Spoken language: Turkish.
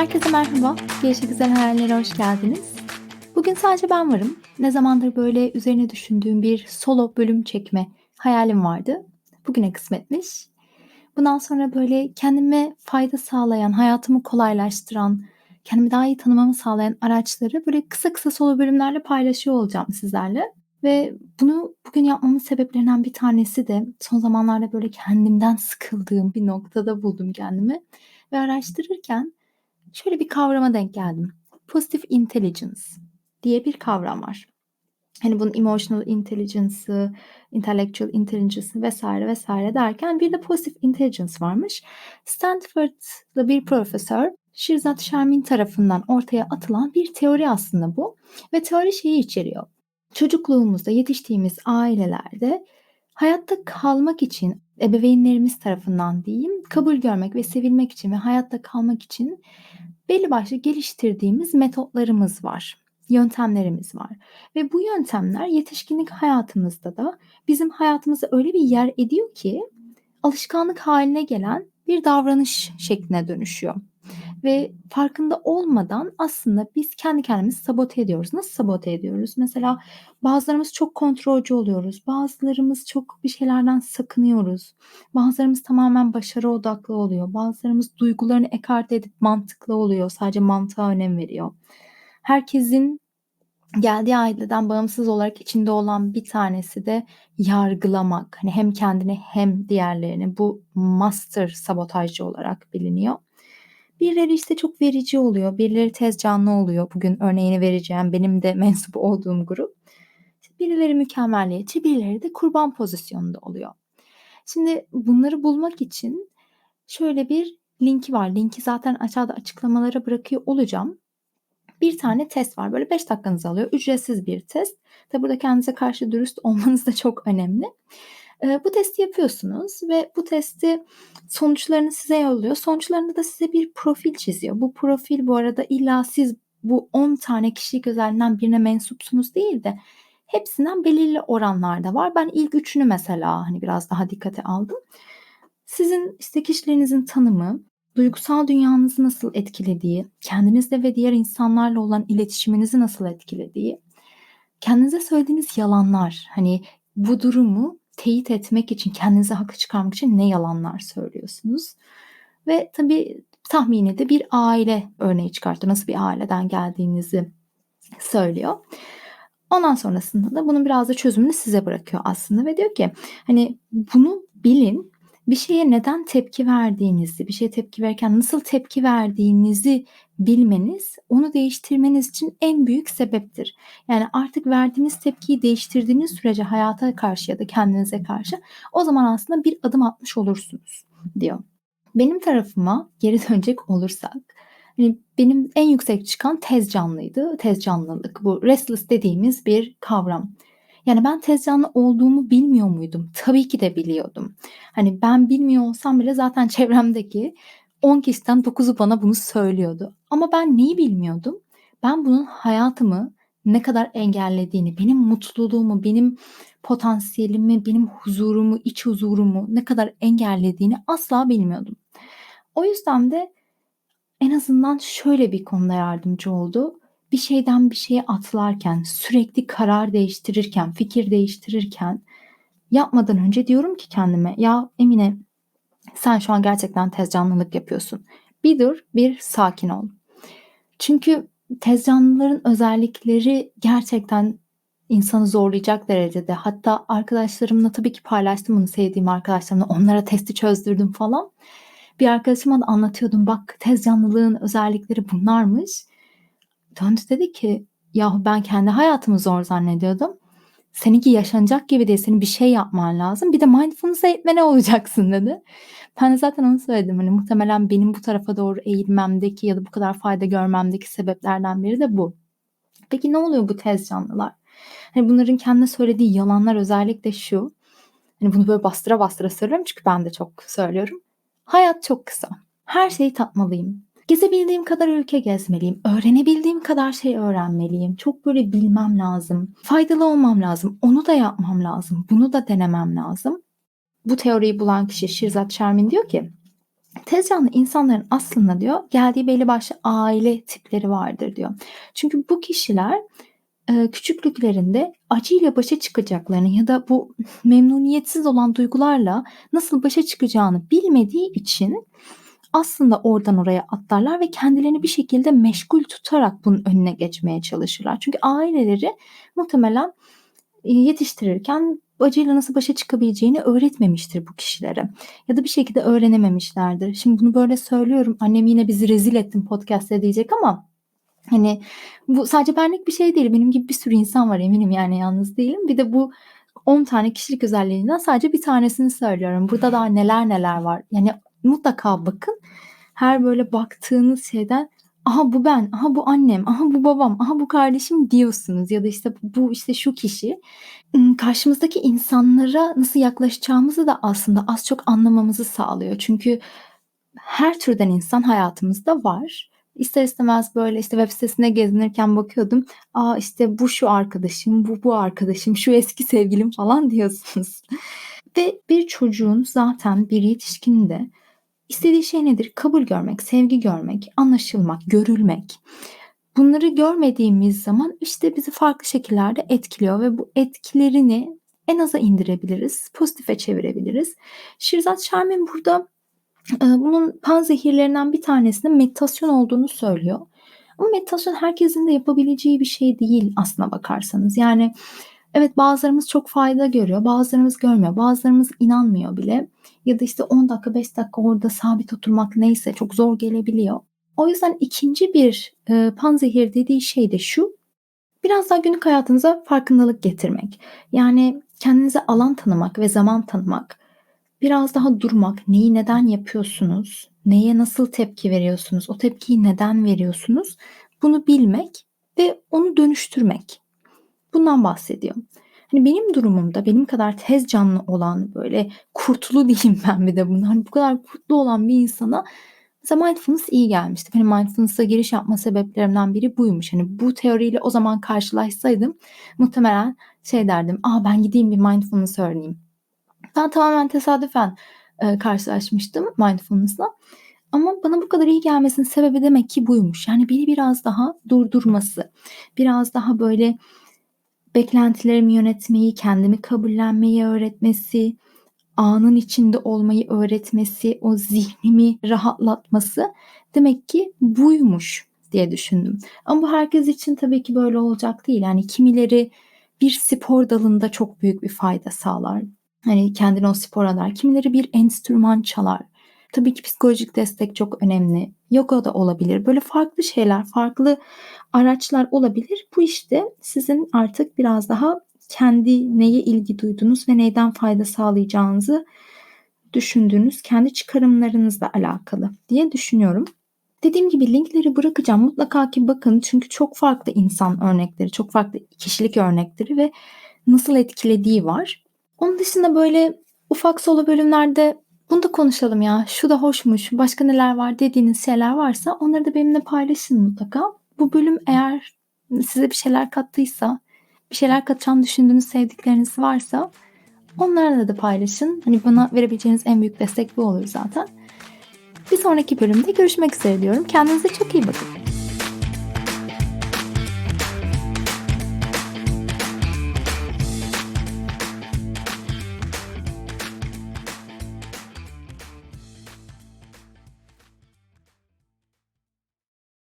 Herkese merhaba. Yaşa Güzel Hayallere hoş geldiniz. Bugün sadece ben varım. Ne zamandır böyle üzerine düşündüğüm bir solo bölüm çekme hayalim vardı. Bugüne kısmetmiş. Bundan sonra böyle kendime fayda sağlayan, hayatımı kolaylaştıran, kendimi daha iyi tanımamı sağlayan araçları böyle kısa kısa solo bölümlerle paylaşıyor olacağım sizlerle. Ve bunu bugün yapmamın sebeplerinden bir tanesi de son zamanlarda böyle kendimden sıkıldığım bir noktada buldum kendimi. Ve araştırırken şöyle bir kavrama denk geldim. Positive intelligence diye bir kavram var. Hani bunun emotional intelligence'ı, intellectual intelligence'ı vesaire vesaire derken bir de positive intelligence varmış. Stanford'da bir profesör Shirzad Sharmin tarafından ortaya atılan bir teori aslında bu. Ve teori şeyi içeriyor. Çocukluğumuzda yetiştiğimiz ailelerde hayatta kalmak için ebeveynlerimiz tarafından diyeyim kabul görmek ve sevilmek için ve hayatta kalmak için belli başlı geliştirdiğimiz metotlarımız var, yöntemlerimiz var. Ve bu yöntemler yetişkinlik hayatımızda da bizim hayatımızda öyle bir yer ediyor ki alışkanlık haline gelen bir davranış şekline dönüşüyor. Ve farkında olmadan aslında biz kendi kendimizi sabote ediyoruz. Nasıl sabote ediyoruz? Mesela bazılarımız çok kontrolcü oluyoruz. Bazılarımız çok bir şeylerden sakınıyoruz. Bazılarımız tamamen başarı odaklı oluyor. Bazılarımız duygularını ekarte edip mantıklı oluyor. Sadece mantığa önem veriyor. Herkesin geldiği aileden bağımsız olarak içinde olan bir tanesi de yargılamak. Hani hem kendini hem diğerlerini bu master sabotajcı olarak biliniyor. Birileri işte çok verici oluyor, birileri tez canlı oluyor. Bugün örneğini vereceğim benim de mensup olduğum grup. Birileri mükemmelliyetçi, birileri de kurban pozisyonunda oluyor. Şimdi bunları bulmak için şöyle bir linki var. Linki zaten aşağıda açıklamalara bırakıyor olacağım. Bir tane test var. Böyle 5 dakikanızı alıyor. Ücretsiz bir test. Tabi burada kendinize karşı dürüst olmanız da çok önemli. Bu testi yapıyorsunuz ve bu testi sonuçlarını size yolluyor. Sonuçlarında da size bir profil çiziyor. Bu profil bu arada illa siz bu 10 tane kişilik özelliğinden birine mensupsunuz değil de hepsinden belirli oranlarda var. Ben ilk üçünü mesela hani biraz daha dikkate aldım. Sizin işte kişilerinizin tanımı, duygusal dünyanızı nasıl etkilediği, kendinizle ve diğer insanlarla olan iletişiminizi nasıl etkilediği, kendinize söylediğiniz yalanlar, hani bu durumu teyit etmek için, kendinize haklı çıkarmak için ne yalanlar söylüyorsunuz? Ve tabii tahmini de bir aile örneği çıkarttı. Nasıl bir aileden geldiğinizi söylüyor. Ondan sonrasında da bunun biraz da çözümünü size bırakıyor aslında ve diyor ki hani bunu bilin bir şeye neden tepki verdiğinizi, bir şeye tepki verirken nasıl tepki verdiğinizi bilmeniz onu değiştirmeniz için en büyük sebeptir. Yani artık verdiğiniz tepkiyi değiştirdiğiniz sürece hayata karşı ya da kendinize karşı o zaman aslında bir adım atmış olursunuz diyor. Benim tarafıma geri dönecek olursak hani benim en yüksek çıkan tez canlıydı. Tez canlılık bu restless dediğimiz bir kavram. Yani ben tez canlı olduğumu bilmiyor muydum? Tabii ki de biliyordum. Hani ben bilmiyor olsam bile zaten çevremdeki 10 kişiden 9'u bana bunu söylüyordu. Ama ben neyi bilmiyordum? Ben bunun hayatımı ne kadar engellediğini, benim mutluluğumu, benim potansiyelimi, benim huzurumu, iç huzurumu ne kadar engellediğini asla bilmiyordum. O yüzden de en azından şöyle bir konuda yardımcı oldu bir şeyden bir şeye atlarken, sürekli karar değiştirirken, fikir değiştirirken yapmadan önce diyorum ki kendime ya Emine sen şu an gerçekten tez canlılık yapıyorsun. Bir dur, bir sakin ol. Çünkü tez canlıların özellikleri gerçekten insanı zorlayacak derecede. Hatta arkadaşlarımla tabii ki paylaştım bunu sevdiğim arkadaşlarımla. Onlara testi çözdürdüm falan. Bir arkadaşıma da anlatıyordum. Bak tez canlılığın özellikleri bunlarmış. Döndü dedi ki yahu ben kendi hayatımı zor zannediyordum. Seninki yaşanacak gibi değil. Senin bir şey yapman lazım. Bir de mindfulness eğitmeni olacaksın dedi. Ben de zaten onu söyledim. Hani muhtemelen benim bu tarafa doğru eğilmemdeki ya da bu kadar fayda görmemdeki sebeplerden biri de bu. Peki ne oluyor bu tez canlılar? Hani bunların kendine söylediği yalanlar özellikle şu. Hani bunu böyle bastıra bastıra söylüyorum çünkü ben de çok söylüyorum. Hayat çok kısa. Her şeyi tatmalıyım. Gezebildiğim kadar ülke gezmeliyim. Öğrenebildiğim kadar şey öğrenmeliyim. Çok böyle bilmem lazım. Faydalı olmam lazım. Onu da yapmam lazım. Bunu da denemem lazım. Bu teoriyi bulan kişi Shirzad Sharmin diyor ki Tez canlı insanların aslında diyor geldiği belli başlı aile tipleri vardır diyor. Çünkü bu kişiler eee, küçüklüklerinde acıyla başa çıkacaklarını ya da bu memnuniyetsiz olan duygularla nasıl başa çıkacağını bilmediği için aslında oradan oraya atlarlar ve kendilerini bir şekilde meşgul tutarak bunun önüne geçmeye çalışırlar. Çünkü aileleri muhtemelen eee, yetiştirirken acıyla nasıl başa çıkabileceğini öğretmemiştir bu kişilere ya da bir şekilde öğrenememişlerdir. Şimdi bunu böyle söylüyorum, annem yine bizi rezil ettin podcast'te diyecek ama hani bu sadece benlik bir şey değil. Benim gibi bir sürü insan var eminim yani yalnız değilim. Bir de bu 10 tane kişilik özelliğinden sadece bir tanesini söylüyorum. Burada daha neler neler var. Yani mutlaka bakın. Her böyle baktığınız şeyden aha bu ben, aha bu annem, aha bu babam, aha bu kardeşim diyorsunuz ya da işte bu işte şu kişi. Karşımızdaki insanlara nasıl yaklaşacağımızı da aslında az çok anlamamızı sağlıyor. Çünkü her türden insan hayatımızda var. İster istemez böyle işte web sitesinde gezinirken bakıyordum. A, işte bu şu arkadaşım, bu bu arkadaşım, şu eski sevgilim falan diyorsunuz. Ve bir çocuğun zaten bir yetişkinin de istediği şey nedir? Kabul görmek, sevgi görmek, anlaşılmak, görülmek. Bunları görmediğimiz zaman işte bizi farklı şekillerde etkiliyor ve bu etkilerini en aza indirebiliriz, pozitife çevirebiliriz. Shirzad Sharmin burada, eee, bunun panzehirlerinden bir tanesinin meditasyon olduğunu söylüyor. Ama meditasyon herkesin de yapabileceği bir şey değil aslına bakarsanız. Yani evet bazılarımız çok fayda görüyor, bazılarımız görmüyor, bazılarımız inanmıyor bile ya da işte 10 dakika, 5 dakika orada sabit oturmak neyse çok zor gelebiliyor. O yüzden ikinci bir, eee, panzehir dediği şey de şu: Biraz daha günlük hayatınıza farkındalık getirmek. Yani kendinize alan tanımak ve zaman tanımak. Biraz daha durmak, neyi neden yapıyorsunuz, neye nasıl tepki veriyorsunuz, o tepkiyi neden veriyorsunuz, bunu bilmek ve onu dönüştürmek. Bundan bahsediyor. Hani benim durumumda benim kadar tez canlı olan, böyle kurtlu diyeyim ben bir de buna, hani bu kadar kurtlu olan bir insana mesela mindfulness iyi gelmişti. Benim mindfulness'a giriş yapma sebeplerimden biri buymuş. Hani bu teoriyle o zaman karşılaşsaydım muhtemelen şey derdim, "A, ben gideyim bir mindfulness öğreneyim." Ben tamamen tesadüfen, eee, karşılaşmıştım mindfulness'la ama bana bu kadar iyi gelmesinin sebebi demek ki buymuş. Yani beni biraz daha durdurması, biraz daha böyle beklentilerimi yönetmeyi, kendimi kabullenmeyi öğretmesi, anın içinde olmayı öğretmesi, o zihnimi rahatlatması demek ki buymuş diye düşündüm. Ama bu herkes için tabii ki böyle olacak değil. Yani kimileri bir spor dalında çok büyük bir fayda sağlar. Hani kendine o spor adaar. Kimileri bir enstrüman çalar. Tabii ki psikolojik destek çok önemli. Yoga da olabilir. Böyle farklı şeyler, farklı araçlar olabilir. Bu işte sizin artık biraz daha kendi neye ilgi duyduğunuz ve neyden fayda sağlayacağınızı düşündüğünüz kendi çıkarımlarınızla alakalı diye düşünüyorum. Dediğim gibi linkleri bırakacağım. Mutlaka ki bakın çünkü çok farklı insan örnekleri, çok farklı kişilik örnekleri ve nasıl etkilediği var. Onun dışında böyle ufak solo bölümlerde bunu da konuşalım ya, şu da hoşmuş, başka neler var dediğiniz şeyler varsa onları da benimle paylaşın mutlaka. Bu bölüm eğer size bir şeyler kattıysa, bir şeyler katacağını düşündüğünüz sevdikleriniz varsa onlarla da paylaşın. Hani bana verebileceğiniz en büyük destek bu olur zaten. Bir sonraki bölümde görüşmek üzere diyorum. Kendinize çok iyi bakın.